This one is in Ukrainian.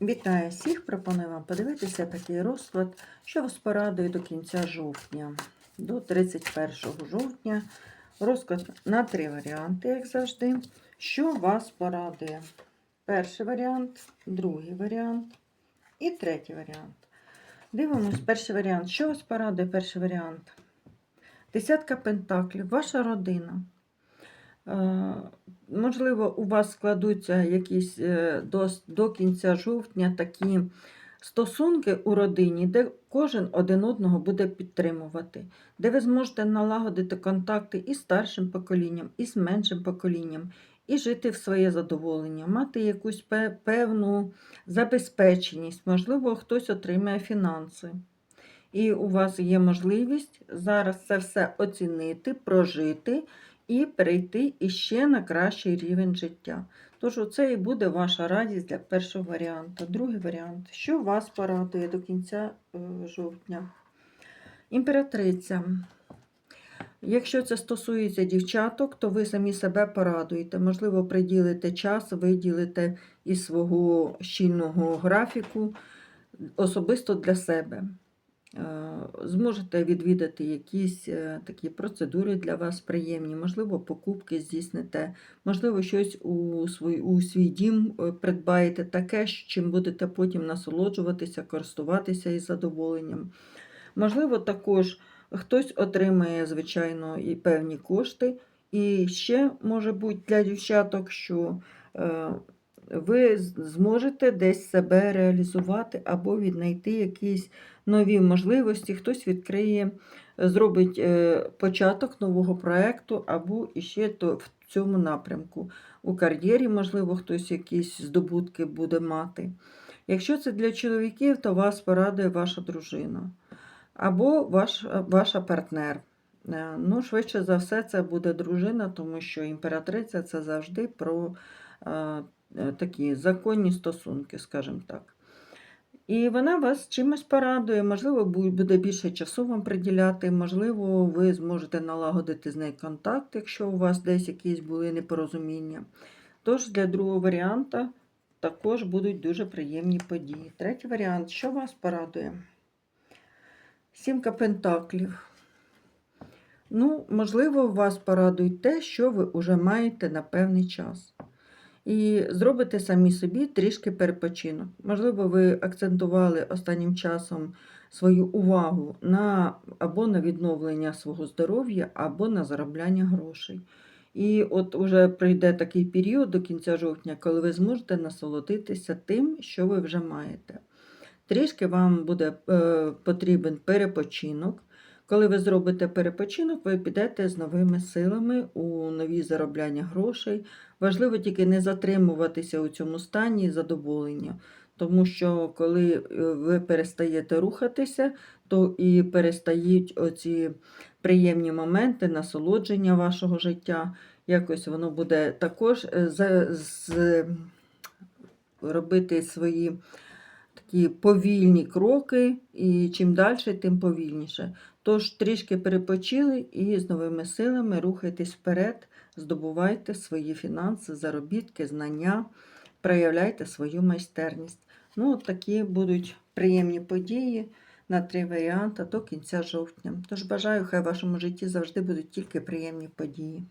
Вітаю всіх! Пропоную вам подивитися такий розклад, що вас порадує до кінця жовтня, до 31 жовтня. Розклад на три варіанти, як завжди. Що вас порадує? Перший варіант, другий варіант і третій варіант. Дивимось, перший варіант. Що вас порадує перший варіант? Десятка пентаклів, ваша родина. Е, Можливо, у вас складуться якісь е, до, до кінця жовтня такі стосунки у родині, де кожен один одного буде підтримувати, де ви зможете налагодити контакти із старшим поколінням, і з меншим поколінням, і жити в своє задоволення, мати якусь певну забезпеченість, можливо, хтось отримає фінанси. І у вас є можливість зараз це все оцінити, прожити і перейти іще на кращий рівень життя. Тож, оце і буде ваша радість для першого варіанту. Другий варіант. Що вас порадує до кінця е, жовтня? Імператриця. Якщо це стосується дівчаток, то ви самі себе порадуєте. Можливо, приділите час, виділите із свого щільного графіку особисто для себе. Е, Зможете відвідати якісь е, такі процедури для вас приємні, можливо, покупки здійсните, можливо, щось у свій, у свій дім е, придбаєте таке, чим будете потім насолоджуватися, користуватися із задоволенням. Можливо, також хтось отримає, звичайно, і певні кошти. І ще може бути для дівчаток, що ви зможете десь себе реалізувати або віднайти якісь нові можливості, хтось відкриє, зробить е, початок нового проєкту або іще то в цьому напрямку. У кар'єрі, можливо, хтось якісь здобутки буде мати. Якщо це для чоловіків, то вас порадує ваша дружина або ваш, ваша партнер. Е, Ну, швидше за все, це буде дружина, тому що імператриця це завжди про такі законні стосунки, скажімо так. І вона вас чимось порадує, можливо, буде більше часу вам приділяти, можливо, ви зможете налагодити з нею контакт, якщо у вас десь якісь були непорозуміння. Тож для другого варіанта також будуть дуже приємні події. Третій варіант, що вас порадує? Сімка пентаклів. Ну, можливо, вас порадує те, що ви вже маєте на певний час. І зробите самі собі трішки перепочинок. Можливо, ви акцентували останнім часом свою увагу на або на відновлення свого здоров'я, або на заробляння грошей. І от уже прийде такий період до кінця жовтня, коли ви зможете насолодитися тим, що ви вже маєте. Трішки вам буде е, потрібен перепочинок. Коли ви зробите перепочинок, ви підете з новими силами у нові заробляння грошей. Важливо тільки не затримуватися у цьому стані задоволення, тому що коли е, ви перестаєте рухатися, то і перестають оці приємні моменти, насолодження вашого життя. Якось воно буде також е, робити свої такі повільні кроки, і чим далі, тим повільніше. Тож трішки перепочили і з новими силами рухайтесь вперед, здобувайте свої фінанси, заробітки, знання, проявляйте свою майстерність. Ну, от такі будуть приємні події на три варіанти до кінця жовтня. Тож бажаю, хай в вашому житті завжди будуть тільки приємні події.